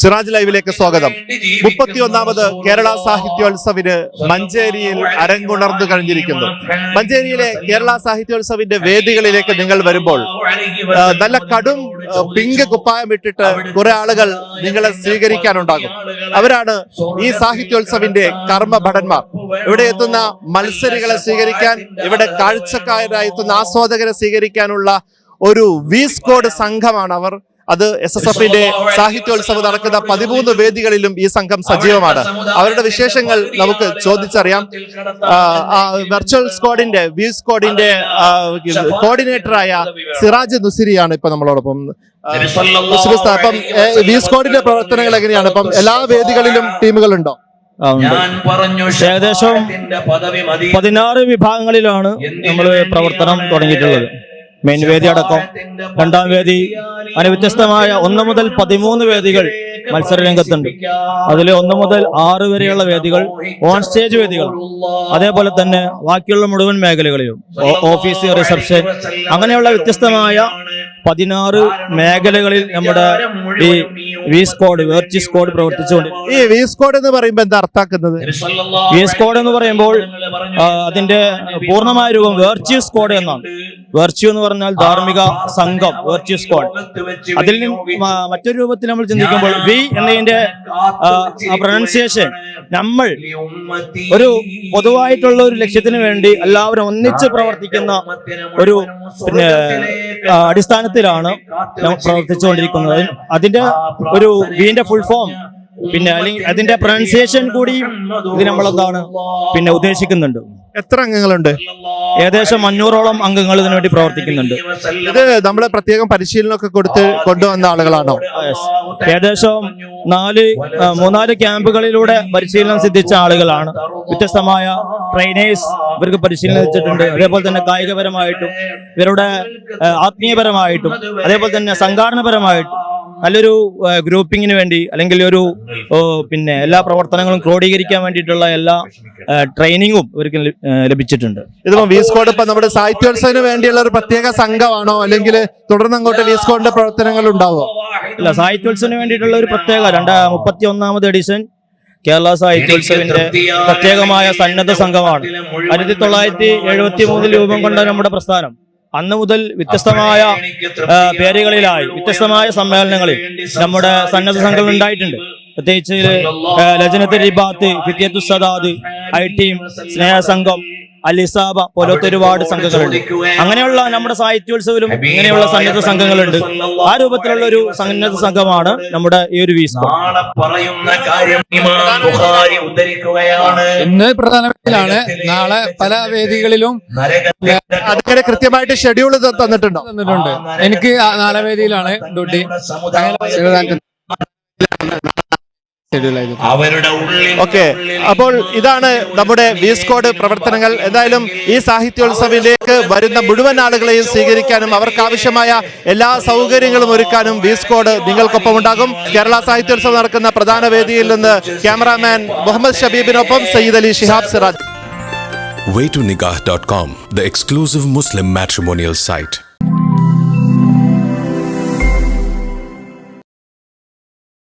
സിറാജ് ലൈവിലേക്ക് സ്വാഗതം. മുപ്പത്തിയൊന്നാമത് കേരള സാഹിത്യോത്സവിന് മഞ്ചേരിയിൽ അരങ്ങുണർന്നു കഴിഞ്ഞിരിക്കുന്നു. മഞ്ചേരിയിലെ കേരള സാഹിത്യോത്സവിന്റെ വേദികളിലേക്ക് നിങ്ങൾ വരുമ്പോൾ നല്ല കടും പിങ്ക് കുപ്പായം ഇട്ടിട്ട് കുറെ ആളുകൾ നിങ്ങളെ സ്വീകരിക്കാനുണ്ടാകും. അവരാണ് ഈ സാഹിത്യോത്സവിന്റെ കർമ്മഭടന്മാർ ഇവിടെ എത്തുന്ന മത്സരികളെ സ്വീകരിക്കാൻ ഇവിടെ കാഴ്ചക്കാരായി എത്തുന്ന ആസ്വാദകരെ സ്വീകരിക്കാനുള്ള ഒരു വി സ്കോഡ് സംഘമാണ് അവർ അത് എസ് എസ് എഫിന്റെ സാഹിത്യോത്സവം നടക്കുന്ന പതിമൂന്ന് വേദികളിലും ഈ സംഘം സജീവമാണ്. അവരുടെ വിശേഷങ്ങൾ നമുക്ക് ചോദിച്ചറിയാം. വെർച്വൽ സ്ക്വാഡിന്റെ വി സ്ക്വാഡിന്റെ കോർഡിനേറ്ററായ സിറാജ് നുസിരിയാണ് ഇപ്പൊ നമ്മളോടൊപ്പം. അപ്പം വി സ്ക്വാഡിന്റെ പ്രവർത്തനങ്ങൾ എങ്ങനെയാണ്? ഇപ്പം എല്ലാ വേദികളിലും ടീമുകൾ ഉണ്ടോ ഉണ്ട്. ഞാൻ പറഞ്ഞു ഏകദേശം പദവി മതി. പതിനാറ് വിഭാഗങ്ങളിലാണ് നമ്മൾ പ്രവർത്തനം തുടങ്ങിയിട്ടുള്ളത്. മെയിൻ വേദി അടക്കം രണ്ടാം വേദി. അങ്ങനെ വ്യത്യസ്തമായ ഒന്ന് മുതൽ പതിമൂന്ന് വേദികൾ മത്സര രംഗത്തുണ്ട്. അതിൽ ഒന്ന് മുതൽ ആറ് വരെയുള്ള വേദികൾ ഓൺ സ്റ്റേജ് വേദികൾ അതേപോലെ തന്നെ ബാക്കിയുള്ള മുഴുവൻ മേഖലകളിലും ഓഫീസ് റിസപ്ഷൻ അങ്ങനെയുള്ള വ്യത്യസ്തമായ പതിനാറ് മേഖലകളിൽ നമ്മുടെ ഈ വി സ്കോഡ് വേർച്ചി സ്കോഡ് പ്രവർത്തിച്ചുകൊണ്ട്. ഈ വി സ്കോഡ് എന്ന് പറയുമ്പോൾ എന്താ അർത്ഥാക്കുന്നത് വി സ്കോഡ് എന്ന് പറയുമ്പോൾ അതിന്റെ പൂർണമായ രൂപം വേർച്ചി സ്കോഡ് എന്നാണ്. വേർച്യൂ എന്ന് പറഞ്ഞാൽ ധാർമ്മിക സംഘം വേർച്യൂ സ്ക്വാഡ് അതിൽ മറ്റൊരു രൂപത്തിൽ നമ്മൾ ചിന്തിക്കുമ്പോൾ വി എന്നതിന്റെ പ്രൊനൗൺസിയേഷൻ നമ്മൾ ഒരു പൊതുവായിട്ടുള്ള ഒരു ലക്ഷ്യത്തിന് വേണ്ടി എല്ലാവരും ഒന്നിച്ച് പ്രവർത്തിക്കുന്ന ഒരു പിന്നെ അടിസ്ഥാനത്തിലാണ് പ്രവർത്തിച്ചുകൊണ്ടിരിക്കുന്നത്. അതിന് അതിന്റെ ഒരു വീന്റെ ഫുൾ ഫോം പിന്നെ അല്ലെങ്കിൽ അതിന്റെ പ്രൊനൗൺസിയേഷൻ കൂടി ഇത് നമ്മളെന്താണ്? പിന്നെ ഉദ്ദേശിക്കുന്നുണ്ട്. എത്ര അംഗങ്ങളുണ്ട്? ഏകദേശം അഞ്ഞൂറോളം അംഗങ്ങൾ ഇതിനുവേണ്ടി പ്രവർത്തിക്കുന്നുണ്ട്. ഇത് നമ്മൾ പ്രത്യേകം പരിശീലനമൊക്കെ കൊടുത്ത് കൊണ്ടുവന്ന ആളുകളാണോ? ഏകദേശം നാല് മൂന്നാൽ ക്യാമ്പുകളിലൂടെ പരിശീലനം സിദ്ധിച്ച ആളുകളാണ്. വ്യത്യസ്തമായ ട്രെയിനേഴ്സ് ഇവർക്ക് പരിശീലനം ലഭിച്ചിട്ടുണ്ട് അതേപോലെ തന്നെ കായികപരമായിട്ടും ഇവരുടെ ആത്മീയപരമായിട്ടും അതേപോലെ തന്നെ സംഘാടനപരമായിട്ടും നല്ലൊരു ഗ്രൂപ്പിങ്ങിന് വേണ്ടി അല്ലെങ്കിൽ ഒരു പിന്നെ എല്ലാ പ്രവർത്തനങ്ങളും ക്രോഡീകരിക്കാൻ വേണ്ടിയിട്ടുള്ള എല്ലാ ട്രെയിനിങ്ങും ഇവർക്ക് ലഭിച്ചിട്ടുണ്ട്. ഇതിപ്പോ വി സ്കോഡ് ഇപ്പൊ നമ്മുടെ സാഹിത്യോത്സവത്തിന് വേണ്ടിയുള്ള ഒരു പ്രത്യേക സംഘമാണോ? അല്ലെങ്കിൽ തുടർന്ന് അങ്ങോട്ട് വി സ്കോഡിന്റെ പ്രവർത്തനങ്ങൾ ഉണ്ടാവോ? ഇല്ല സാഹിത്യോത്സവത്തിന് വേണ്ടിയിട്ടുള്ള ഒരു പ്രത്യേക രണ്ടാ മുപ്പത്തി ഒന്നാമത് എഡിഷൻ കേരള സാഹിത്യോത്സവിന്റെ പ്രത്യേകമായ സന്നദ്ധ സംഘമാണ്. ആയിരത്തി തൊള്ളായിരത്തി എഴുപത്തി മൂന്നിൽ രൂപം കൊണ്ട നമ്മുടെ പ്രസ്ഥാനം. അന്ന് മുതൽ വ്യത്യസ്തമായ പേരുകളിലായി വ്യത്യസ്തമായ സമ്മേളനങ്ങളിൽ നമ്മുടെ സന്നദ്ധ സംഘങ്ങൾ ഉണ്ടായിട്ടുണ്ട്. പ്രത്യേകിച്ച് ലജനത്ത് റിബാത്ത് ഫിത്തിയത്തു സദാദ് ഐ ടീം സ്നേഹസംഘം അലിസാബ പോലത്തെ ഒരുപാട് സംഘങ്ങളുണ്ട്. അങ്ങനെയുള്ള നമ്മുടെ സാഹിത്യോത്സവിലും ഇങ്ങനെയുള്ള സന്നദ്ധ സംഘങ്ങളുണ്ട്. ആ രൂപത്തിലുള്ള ഒരു സന്നദ്ധ സംഘമാണ് നമ്മുടെ ഈ ഒരു വീസ്കോ നാളെ പറയുന്ന കാര്യം ഇമാം ബുഖാരി ഉദ്ധരിക്കുകയാണ്. ഇന്ന് പ്രധാനമാണ് നാളെ പല വേദികളിലും അതിന്റെ അതിങ്ങനെ കൃത്യമായിട്ട് ഷെഡ്യൂൾ തന്നിട്ടുണ്ടോ. തന്നിട്ടുണ്ട്. എനിക്ക് നാളെ വേദിയിലാണ് ഡ്യൂട്ടി ഓക്കെ അപ്പോൾ ഇതാണ് നമ്മുടെ വി സ്ക്വാഡ് പ്രവർത്തനങ്ങൾ. എന്തായാലും ഈ സാഹിത്യോത്സവിലേക്ക് വരുന്ന മുഴുവൻ ആളുകളെയും സ്വീകരിക്കാനും അവർക്ക് ആവശ്യമായ എല്ലാ സൗകര്യങ്ങളും ഒരുക്കാനും വി സ്ക്വാഡ് നിങ്ങൾക്കൊപ്പം ഉണ്ടാകും. കേരള സാഹിത്യോത്സവം നടക്കുന്ന പ്രധാന വേദിയിൽ നിന്ന് cameraman Muhammad ഷബീബിനൊപ്പം Sayyid Ali Shihab Siraj. Waytonikah.com, the exclusive Muslim matrimonial site.